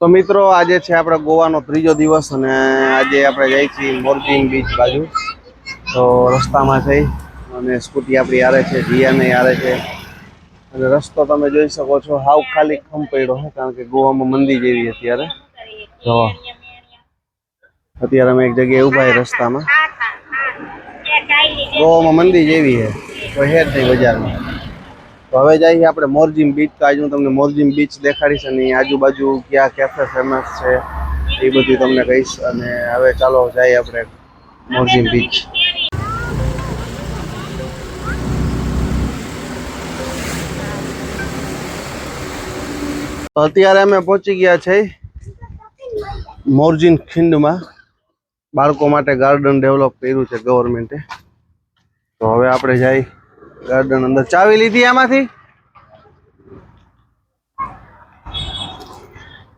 તો મિત્રો, આજે છે આપણે ગોવાનો ત્રીજો દિવસ અને આજે આપણે જઈએ છીએ મોરબી બીચ બાજુ. તો રસ્તામાં થઈ અને સ્કૂટી આપણી આવે છે, જીયાને આવે છે. અને રસ્તો તમે જોઈ શકો છો, હાવ ખાલી ખમ પડ્યો છે કારણ કે ગોવામાં મંદી જેવી અત્યારે. તો અત્યારે અમે એક જગ્યાએ ઊભા રસ્તામાં. ગોવામાં મંદી જેવી છે. કોઈ હેર નહીં બજારમાં. તો હવે જઈએ આપણે મોરજીમ બીચ તો આજે હું તમને મોરજીમ બીચ દેખાડીશ અને આજુબાજુ ક્યાં કેફે ફેમસ છે, એ બધું તમને કહીશ. અને હવે ચાલો જઈએ આપણે મોરજીમ બીચ તો અત્યારે અમે પહોંચી ગયા છે મોરજીન ખીંડમાં. બાળકો માટે ગાર્ડન ડેવલપ કર્યું છે ગવર્મેન્ટે તો હવે આપણે જઈ ગાર્ડન અંદર ચાવી લીધી આમાંથી?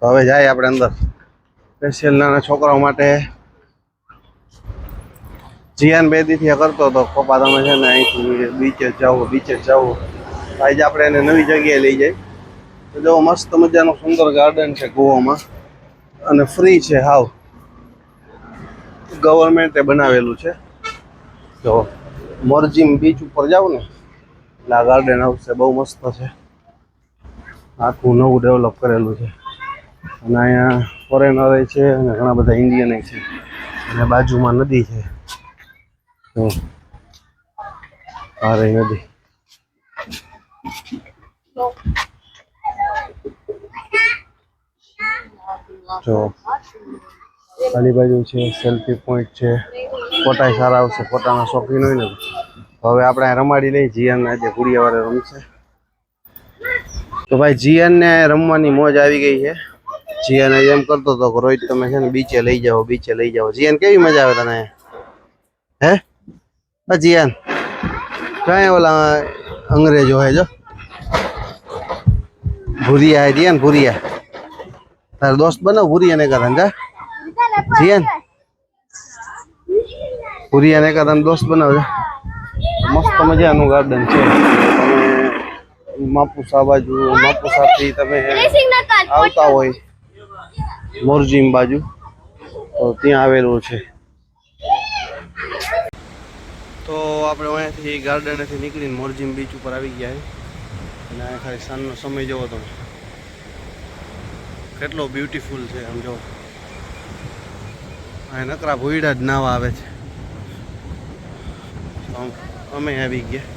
હવે જાય આપણે અંદર. સ્પેશિયલ નાના છોકરાઓ માટે જીયાન બે દીથી કરતો હતો. પપ્પા તમે છે ને અહીંથી બીચે જાઓ બીચે જાઓ. આજે આપણે એને નવી જગ્યાએ લઈ જઈએ તો જો મસ્ત મજાનું સુંદર ગાર્ડન છે ગોવામાં. અને ફ્રી છે હાવ. ગવર્મેન્ટે બનાવેલું છે. જો મોરજીમ બીચ ઉપર જાવ ને, એટલે આ ગાર્ડન હાઉસ છે, બહુ મસ્ત છે. આખું નવું ડેવલપ કરેલું છે. અને અહીંયા ફોરેનર છે અને ઘણા બધા ઇન્ડિયન છે. અને બાજુમાં નદી છે. આ રહી નદી. જો ખાલી બાજુ છે સેલ્ફી પોઈન્ટ છે. ફોટા સારા આવશે ફોટાના શોખીન હોય ને હવે આપણે રમાડી લઈ જીયાન આજે ગુડિયાવાળે રમશે. તો ભાઈ, જીયાનને રમવાની મોજ આવી ગઈ છે. જીયાને એમ કરતો હતો રોહિત, તમે છે ને બીચે લઈ જાઓ, બીચે લઈ જાઓ. જીયાન, કેવી મજા આવે તને? હે? જીયાન. કાંઈ ઓલા અંગ્રેજો હોય જો. ભૂરિયા હે, જીયાન, ભૂરિયા. તારો દોસ્ત બનાવ ભૂરિયા ને કદન જા. જીયાન ભૂરિયા એકાદાને કદન દોસ્ત બનાવજો મસ્ત મજાનું ગાર્ડન છે. તમે માપુસા બાજુ માપુસાથી તમે આવતા હોય મોરજીમ બાજુ, તો ત્યાં આવેલું છે. તો આપણે અહીંયાથી ગાર્ડનેથી નીકળીને મોરજીમ બીચ ઉપર આવી ગયા અને અહીંયા ખાલી સાંજનો સમય જોવો તમે. કેટલો બ્યુટીફુલ છે, આમ જો અહીં નકરા ભોયડા જ નાવા આવે છે. અમે આવી ગયા.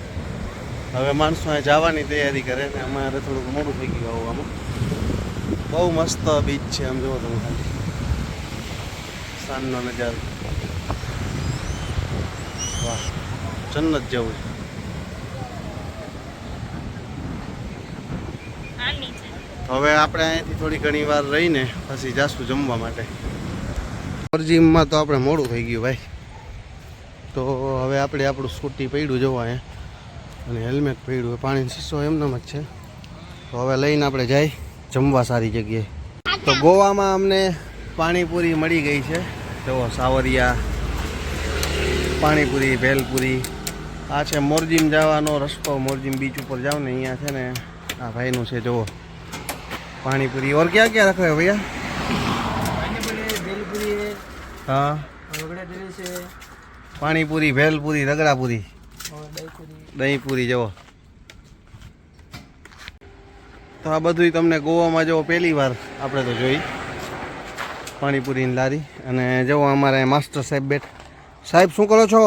હવે માણસો અહીં જવાની તૈયારી કરે ને અમારે થોડુંક મોડું થઈ ગયું આવવામાં. બહુ મસ્ત બીચ છે આમ જુઓ તમે ખાલી. સાંજનો નજારો. વાહ, જન્નત જેવું છે. હવે આપણે અહીંયાથી થોડી ઘણી વાર રહીને પછી જાશું જમવા માટે. ફરજીમમાં તો આપણે મોડું થઈ ગયું ભાઈ. તો હવે આપણે આપણું સ્કૂટી પડ્યું જોવા એ અને હેલ્મેટ પડ્યું પાણીનો શીશો એમનામ જ છે. તો હવે લઈને આપણે જાય જમવા સારી જગ્યાએ. તો ગોવામાં અમને પાણીપુરી મળી ગઈ છે. જુઓ સાવરિયા પાણીપુરી ભેલપુરી. આ છે મોરજીમ જવાનો રસ્તો. મોરજીમ બીચ ઉપર જાઓ ને અહીંયા છે ને આ ભાઈનું છે જુઓ પાણીપુરી. ઓર ક્યાં ક્યાં રખાય ભૈયા? હા. છે. પાણીપુરી ભેલપુરી રગડાપુરી. દહીંપુરી. જવો તો આ બધું તમને ગોવામાં જવો પહેલી વાર આપણે તો જોઈ. પાણીપુરીની લારી. અને જવો અમારે માસ્ટર સાહેબ બેઠ. સાહેબ શું કરો છો?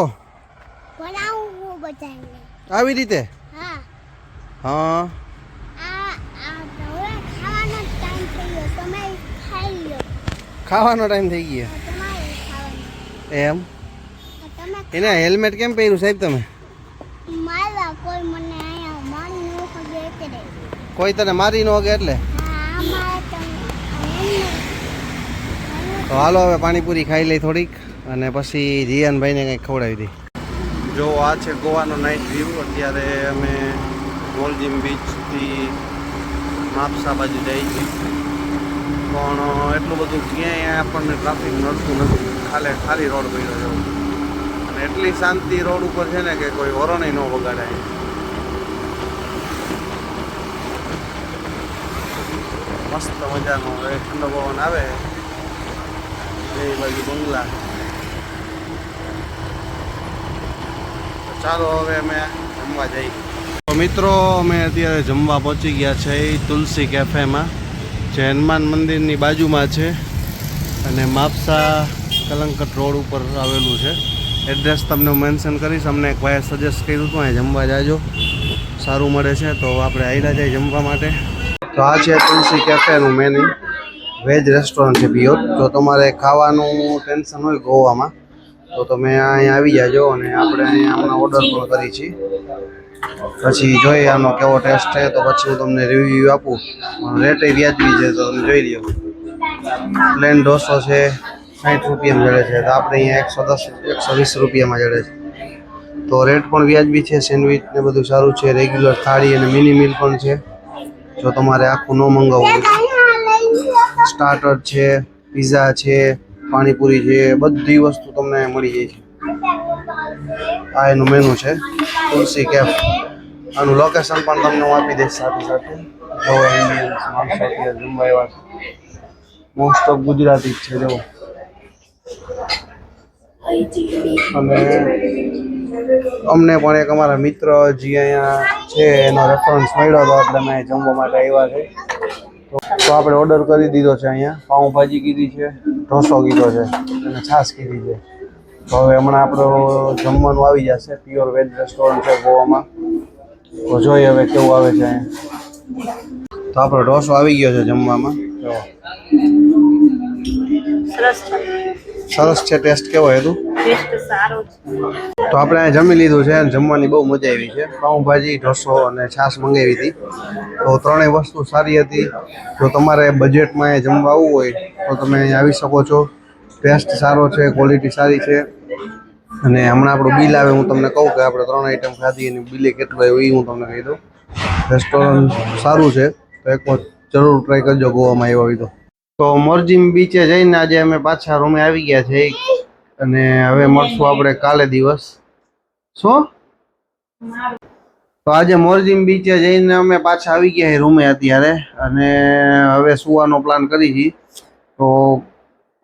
આવી રીતે? હા. ખાવાનો ટાઈમ થઈ ગયો. એમ? એને હેલ્મેટ કેમ પહેર્યું સાહેબ તમે? મારા કોઈ મને અહીંયા મારી ન ખબર એટલે. કોઈ તને મારી ન વગે એટલે? હા મારા તમે તો હાલો હવે પાણીપુરી ખાઈ લઈ થોડીક અને પછી જીયાનભાઈને કંઈક ખવડાવી દઈ. જો આ છે ગોવાનો નાઇટ વ્યૂ અત્યારે અમે મોલજીમ બીચથી માપસા બાજુ જઈએ છીએ. પણ એટલું બધું ક્યાંય આપણને ટ્રાફિક નડતું નથી. ખાલે ખાલી રોડ પડ્યો છે. અને એટલી શાંતિ રોડ ઉપર છે ને કે કોઈ હોરણે ન વગાડાય. મસ્ત મજાનો હવે ઠંડો પવન આવે. એ બાજુ બંગલા. ચાલો હવે અમે જમવા જઈએ. તો મિત્રો, અમે અત્યારે જમવા પહોંચી ગયા છે એ તુલસી કેફેમાં, જે હનુમાન મંદિરની બાજુમાં છે. અને માપસા કલંકટ રોડ ઉપર આવેલું છે. એડ્રેસ તમને મેન્શન કરીશ. અમને એક ભાઈએ સજેસ્ટ કર્યું હતું, અહીં જમવા જાજો. સારું મળે છે. તો આપણે આયલા જાય જમવા માટે. તો આ છે તુલસી કેફેનું મેન્યુ વેજ રેસ્ટોરન્ટ છે પિયોર જો તમારે ખાવાનું ટેન્શન હોય ગોવામાં, તો તમે અહીંયા આવી જાજો અને આપણે અહીંયા હમણાં ઓર્ડર પણ કરી છીએ. પછી જોઈએ આનો કેવો ટેસ્ટ છે, તો પછી હું તમને રિવ્યૂ આપું. રેટ વ્યાજબી છે, તો તમે જોઈ લો પ્લેન ઢોસો છે સાઠ રૂપિયામાં મળે છે. તો આપણે અહીંયા એકસો દસ, એકસો વીસ રૂપિયામાં જડે છે. તો રેટ પણ વ્યાજબી છે, સેન્ડવિચ ને બધું સારું છે, રેગ્યુલર થાળી અને મિની મિલ પણ છે. જો તમારે આખું ન મંગાવવું હોય સ્ટાર્ટર છે પીઝા છે, પાણીપુરી છે, બધી વસ્તુ તમને મળી જાય છે. આ એનું મેનુ છે, તુલસી કેફ. આનું લોકેશન પણ તમને હું આપી દઈશ સાથે સાથે. જો ઇન્ડિયન્સ માણસો મોસ્ટ ઓફ ગુજરાતી જ છે જો અને અમને પણ એક અમારા મિત્ર જે અહીંયા છે, એનો રેફરન્સ મળ્યો હતો, એટલે અમે જમવા માટે આવ્યા છે. તો આપણે ઓર્ડર કરી દીધો છે અહીંયા. પાઉંભાજી કીધી છે, ઢોસો કીધો છે, અને છાશ કીધી છે. તો હવે હમણાં આપણો જમવાનું આવી જશે પ્યોર વેજ રેસ્ટોરન્ટ છે ગોવામાં. તો જોઈએ હવે કેવું આવે છે અહીંયા. તો આપણો ઢોસો આવી ગયો છે જમવામાં. સરસ સરસ છે ટેસ્ટ કેવો હતું ટેસ્ટ સારો છે. તો આપણે અહીંયા જમી લીધું છે અને જમવાની બહુ મજા આવી છે. પાઉંભાજી ઢોસો અને છાશ મંગાવી હતી. તો ત્રણેય વસ્તુ સારી હતી. જો તમારે બજેટમાં જમવા આવવું હોય તો તમે અહીંયા આવી શકો છો. ટેસ્ટ સારો છે ક્વોલિટી સારી છે. અને હમણાં આપણું બિલ આવે હું તમને કહું કે આપણે ત્રણ આઈટમ ખાધી અને બિલે કેટલું આવ્યું એ હું તમને કહી દઉં. રેસ્ટોરન્ટ સારું છે તો એક વખત જરૂર ટ્રાય કરજો ગોવામાં આવ્યા હોય તો. તો મોરજીમ બીચે જઈને આજે અમે પાછા રૂમે આવી ગયા છે અને હવે મળશું આપણે કાલે દિવસ. શું? તો આજે મોરજીમ બીચે જઈને અમે પાછા આવી ગયા છે રૂમે અત્યારે. અને હવે સુવાનો પ્લાન કરી છીએ તો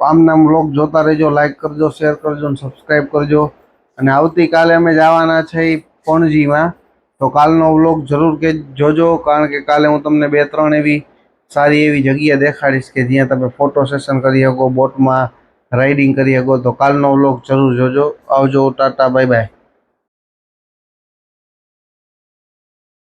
આમના બ્લોગ જોતા રહેજો લાઈક કરજો શેર કરજો અને સબસ્ક્રાઈબ કરજો. અને આવતીકાલે અમે જવાના છે પણજીમાં. તો કાલનો વ્લોગ જરૂર કે જોજો, કારણ કે કાલે હું તમને બે ત્રણ એવી સારી એવી જગ્યા દેખાડીશ કે જ્યાં તમે ફોટો સેશન કરી શકો, બોટમાં રાઇડિંગ કરી શકો. તો કાલનો વ્લોગ જરૂર જોજો. આવજો ટાટા બાય બાય